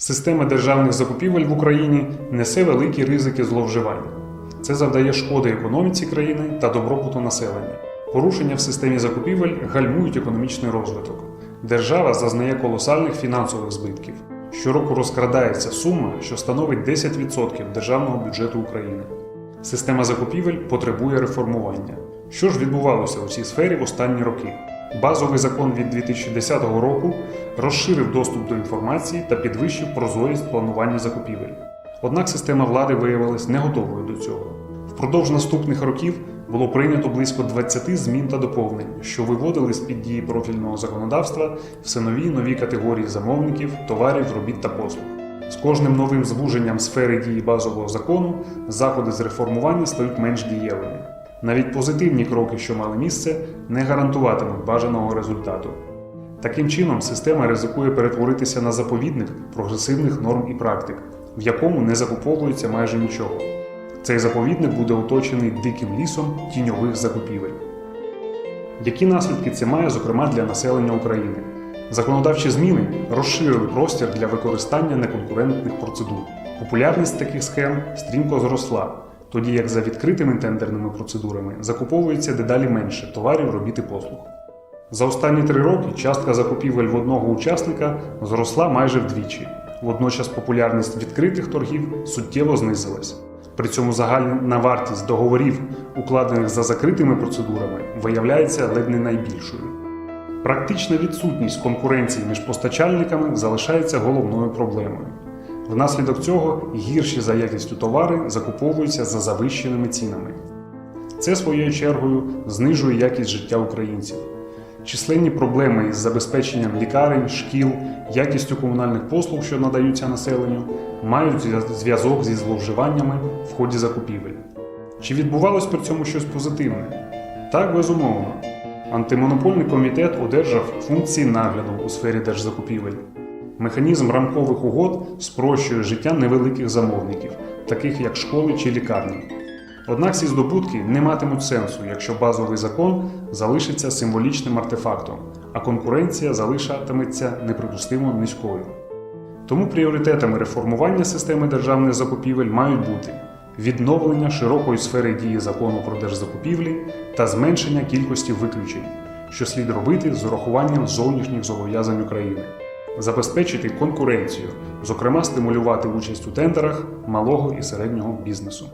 Система державних закупівель в Україні несе великі ризики зловживань. Це завдає шкоди економіці країни та добробуту населення. Порушення в системі закупівель гальмують економічний розвиток. Держава зазнає колосальних фінансових збитків. Щороку розкрадається сума, що становить 10% державного бюджету України. Система закупівель потребує реформування. Що ж відбувалося у цій сфері в останні роки? Базовий закон від 2010 року розширив доступ до інформації та підвищив прозорість планування закупівель. Однак система влади виявилась не готовою до цього. Впродовж наступних років було прийнято близько 20 змін та доповнень, що виводили з під дії профільного законодавства все нові й нові категорії замовників, товарів, робіт та послуг. З кожним новим звуженням сфери дії базового закону заходи з реформування стають менш дієвими. Навіть позитивні кроки, що мали місце, не гарантуватимуть бажаного результату. Таким чином, система ризикує перетворитися на заповідник прогресивних норм і практик, в якому не закуповується майже нічого. Цей заповідник буде оточений диким лісом тіньових закупівель. Які наслідки це має, зокрема, для населення України? Законодавчі зміни розширили простір для використання неконкурентних процедур. Популярність таких схем стрімко зросла, тоді як за відкритими тендерними процедурами закуповується дедалі менше товарів, робіт і послуг. За останні три роки частка закупівель в одного учасника зросла майже вдвічі. Водночас популярність відкритих торгів суттєво знизилась. При цьому загальна вартість договорів, укладених за закритими процедурами, виявляється ледь не найбільшою. Практична відсутність конкуренції між постачальниками залишається головною проблемою. Внаслідок цього гірші за якістю товари закуповуються за завищеними цінами. Це своєю чергою знижує якість життя українців. Численні проблеми із забезпеченням лікарень, шкіл, якістю комунальних послуг, що надаються населенню, мають зв'язок зі зловживаннями в ході закупівель. Чи відбувалось при цьому щось позитивне? Так, безумовно. Антимонопольний комітет одержав функції нагляду у сфері держзакупівель. Механізм рамкових угод спрощує життя невеликих замовників, таких як школи чи лікарні. Однак ці здобутки не матимуть сенсу, якщо базовий закон залишиться символічним артефактом, а конкуренція залишатиметься неприпустимо низькою. Тому пріоритетами реформування системи державних закупівель мають бути відновлення широкої сфери дії закону про держзакупівлі та зменшення кількості виключень, що слід робити з урахуванням зовнішніх зобов'язань України, забезпечити конкуренцію, зокрема стимулювати участь у тендерах малого і середнього бізнесу.